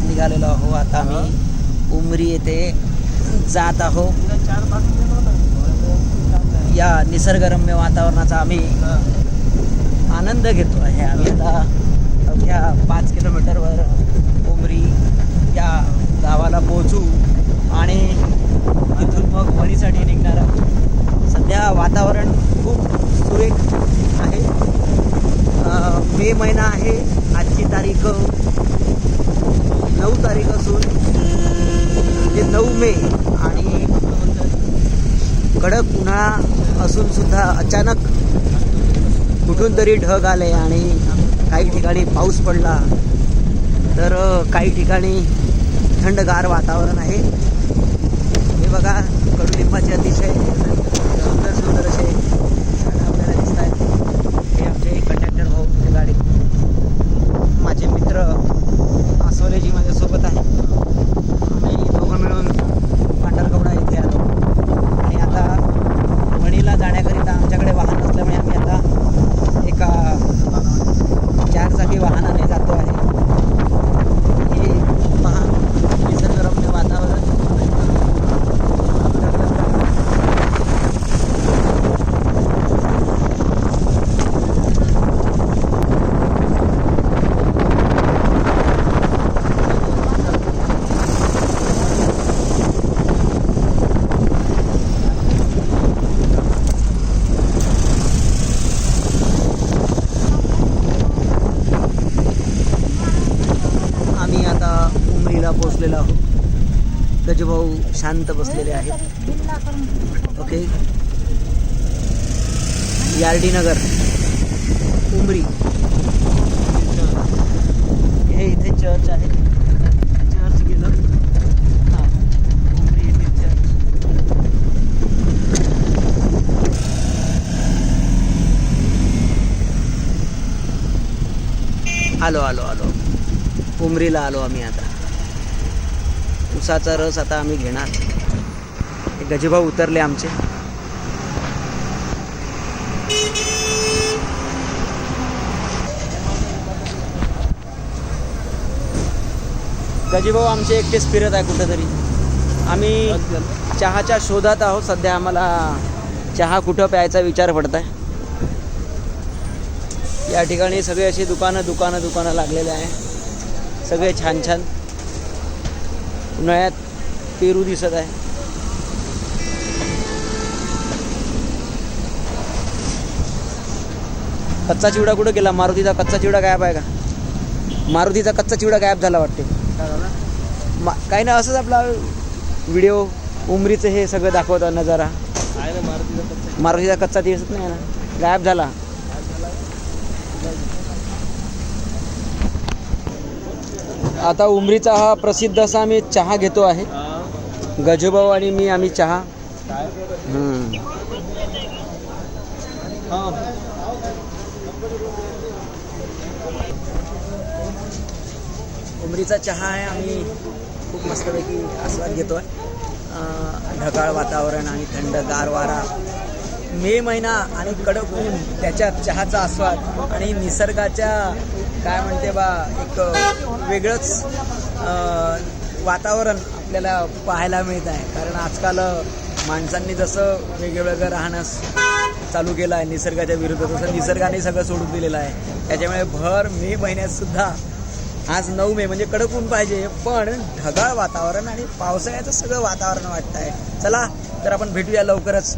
निघालेलो आहो आता आम्ही उमरी येथे जात आहो. या निसर्गरम्य वातावरणाचा आम्ही आनंद घेतो आहे आम्ही आता अवघ्या पाच किलोमीटरवर उमरी या गावाला पोहोचू आणि तिथून मग वणीसाठी निघणार आहोत. सध्या वातावरण खूप सुरेख आहे. मे महिना आहे. आजची तारीख नऊ तारीख असून म्हणजे नऊ मे आणि कडक उन्हाळा असून सुद्धा अचानक कुठून तरी ढग आले आणि काही ठिकाणी पाऊस पडला तर काही ठिकाणी थंडगार वातावरण आहे. हे बघा कडुलिंबाचे अतिशय सुंदर सुंदर असे पोहोचलेलो आहोत. गजभाऊ शांत आहेत. ओके. यार्डी नगर. उमरी. हे इथे चर्च आहे. चर्च गेलं. आलो आलो आलो. उमरीला आलो आम्ही आता. उसाचा रस आता आम्ही घेणार. हे उतरले आमचे. गजभाऊ आमचे एकटेच फिरत आहे कुठंतरी. आम्ही चहाच्या शोधात आहोत सध्या. आम्हाला चहा कुठं प्यायचा विचार पडत आहे या ठिकाणी सगळे अशी दुकानं दुकानं दुकानं लागलेले आहे. सगळे छान छान. उन्हाळ्यात पेरू दिसत आहे. कच्चा चिवडा कुठं गेला? मारुतीचा कच्चा चिवडा गायब आहे का? मारुतीचा कच्चा चिवडा गायब झाला वाटते. मा काही ना असंच आपला व्हिडिओ उमरीचं हे सगळं दाखवतात नजारा. मारुतीचा कच्चा दिसत नाही ना. गायब झाला. आता उमरीचा हा प्रसिद्ध असा आम्ही चहा घेतो आहे. गजभाऊ आणि मी आम्ही चहा. हां. उमरीचा चहा आहे आम्ही खूप मस्तपैकी आस्वाद घेतो आहे. ढगाळ वातावरण आणि थंडगार वारा. मे महिना आणि कडक ऊन त्याच्यात चहाचा आस्वाद आणि निसर्गाच्या काय म्हणते बा एक वेगळंच वातावरण आपल्याला पाहायला मिळत आहे. कारण आजकाल माणसांनी जसं वेगवेगळं राहणं चालू केलं आहे निसर्गाच्या विरुद्ध तसं निसर्गाने सगळं सोडून दिलेलं आहे. त्याच्यामुळे भर मे महिन्यात सुद्धा आज नऊ मे म्हणजे कडक ऊन पाहिजे पण ढगाळ वातावरण आणि पावसाळ्याचं सगळं वातावरण वाटतं आहे चला तर आपण भेटूया लवकरच.